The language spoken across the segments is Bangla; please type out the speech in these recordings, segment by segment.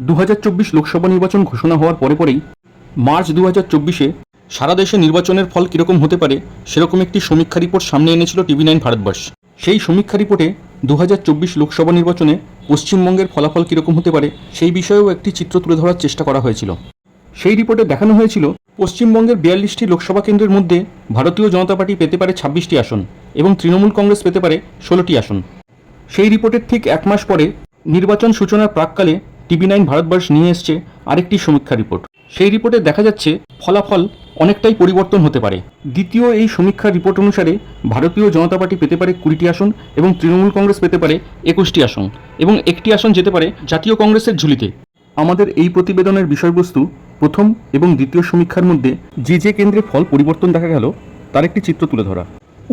দু হাজার চব্বিশ লোকসভা নির্বাচন ঘোষণা হওয়ার পরে পরেই মার্চ দু হাজার চব্বিশে সারা দেশে নির্বাচনের ফল কীরকম হতে পারে সেরকম একটি সমীক্ষা রিপোর্ট সামনে এনেছিল টিভি নাইন ভারতবর্ষ। সেই সমীক্ষা রিপোর্টে দু হাজার চব্বিশ লোকসভা নির্বাচনে পশ্চিমবঙ্গের ফলাফল কীরকম হতে পারে সেই বিষয়েও একটি চিত্র তুলে ধরার চেষ্টা করা হয়েছিল। সেই রিপোর্টে দেখানো হয়েছিল, পশ্চিমবঙ্গের বিয়াল্লিশটি লোকসভা কেন্দ্রের মধ্যে ভারতীয় জনতা পার্টি পেতে পারে ছাব্বিশটি আসন এবং তৃণমূল কংগ্রেস পেতে পারে ষোলোটি আসন। সেই রিপোর্টের ঠিক এক মাস পরে নির্বাচন সূচনার প্রাককালে টিভি নাইন ভারতবর্ষ নিয়ে এসছে আরেকটি সমীক্ষা রিপোর্ট। সেই রিপোর্টে দেখা যাচ্ছে ফলাফল অনেকটাই পরিবর্তন হতে পারে। দ্বিতীয় এই সমীক্ষা রিপোর্ট অনুসারে ভারতীয় জনতা পার্টি পেতে পারে কুড়িটি আসন এবং তৃণমূল কংগ্রেস পেতে পারে একুশটি আসন এবং একটি আসন যেতে পারে জাতীয় কংগ্রেসের ঝুলিতে। আমাদের এই প্রতিবেদনের বিষয়বস্তু প্রথম এবং দ্বিতীয় সমীক্ষার মধ্যে যে যে কেন্দ্রে ফল পরিবর্তন দেখা গেল, তার একটি চিত্র তুলে ধরা।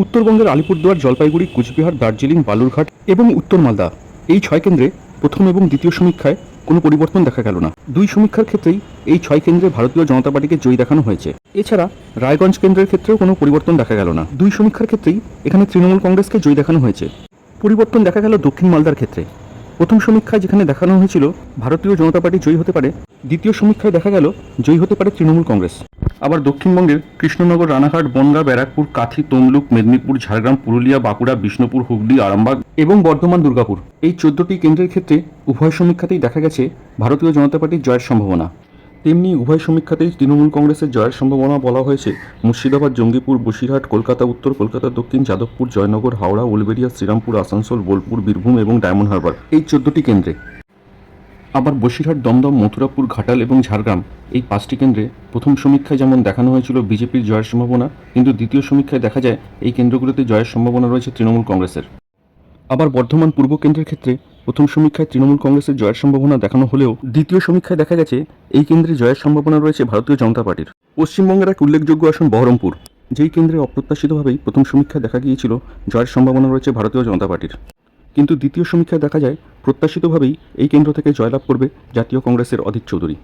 উত্তরবঙ্গের আলিপুরদুয়ার, জলপাইগুড়ি, কুচবিহার, দার্জিলিং, বালুরঘাট এবং উত্তর মালদা এই ছয় কেন্দ্রে প্রথম এবং দ্বিতীয় সমীক্ষায় কোনো পরিবর্তন দেখা গেল না। দুই সমীক্ষার ক্ষেত্রেই এই ছয় কেন্দ্রে ভারতীয় জনতা পার্টিকে জয়ী দেখানো হয়েছে। এছাড়া রায়গঞ্জ কেন্দ্রের ক্ষেত্রেও কোনো পরিবর্তন দেখা গেল না। দুই সমীক্ষার ক্ষেত্রেই এখানে তৃণমূল কংগ্রেসকে জয়ী দেখানো হয়েছে। পরিবর্তন দেখা গেল দক্ষিণ মালদার ক্ষেত্রে। প্রথম সমীক্ষায় যেখানে দেখানো হয়েছিল ভারতীয় জনতা পার্টি জয়ী হতে পারে, দ্বিতীয় সমীক্ষায় দেখা গেল জয়ী হতে পারে তৃণমূল কংগ্রেস। আবার দক্ষিণবঙ্গের কৃষ্ণনগর, রানাঘাট, বনগাঁ, ব্যারাকপুর, কাথি, তমলুক, মেদিনীপুর, ঝাড়গ্রাম, পুরুলিয়া, বাঁকুড়া, বিষ্ণুপুর, হুগলি, আরামবাগ এবং বর্ধমান, দুর্গাপুর। এই চোদ্দটি কেন্দ্রের ক্ষেত্রে উভয় সমীক্ষাতেই দেখা গেছে ভারতীয় জনতা পার্টির জয়ের সম্ভাবনা। তেমনি উভয় সমীক্ষাতেই তৃণমূল কংগ্রেসের জয়ের সম্ভাবনা বলা হয়েছে। মুর্শিদাবাদ, জঙ্গিপুর, বসিরহাট, কলকাতা, উত্তর কলকাতা, দক্ষিণ যাদবপুর, জয়নগর, হাওড়া, উলবেড়িয়া, শ্রীরামপুর, আসানসোল, বোলপুর, বীরভূম এবং ডায়মন্ড হারবার। এই চোদ্দটি কেন্দ্রে আবার বসিরহাট, দমদম, মথুরাপুর, ঘাটাল এবং ঝাড়গ্রাম এই পাঁচটি কেন্দ্রে প্রথম সমীক্ষায় যেমন দেখানো হয়েছিল বিজেপির জয়ের সম্ভাবনা, কিন্তু দ্বিতীয় সমীক্ষায় দেখা যায় এই কেন্দ্রগুলোতে জয়ের সম্ভাবনা রয়েছে তৃণমূল কংগ্রেসের। আবার বর্ধমান পূর্ব কেন্দ্রের ক্ষেত্রে প্রথম সমীক্ষায় তৃণমূল কংগ্রেসের জয়ের সম্ভাবনা দেখানো হলেও দ্বিতীয় সমীক্ষায় দেখা গেছে এই কেন্দ্রে জয়ের সম্ভাবনা রয়েছে ভারতীয় জনতা পার্টির। পশ্চিমবঙ্গের এক উল্লেখযোগ্য আসন বহরমপুর, যেই কেন্দ্রে অপ্রত্যাশিতভাবেই প্রথম সমীক্ষায় দেখা গিয়েছিল জয়ের সম্ভাবনা রয়েছে ভারতীয় জনতা পার্টির। কিন্তু দ্বিতীয় সমীক্ষায় দেখা যায়, প্রত্যাশিতভাবেই এই কেন্দ্র থেকে জয়লাভ করবে জাতীয় কংগ্রেসের অধীর চৌধুরী।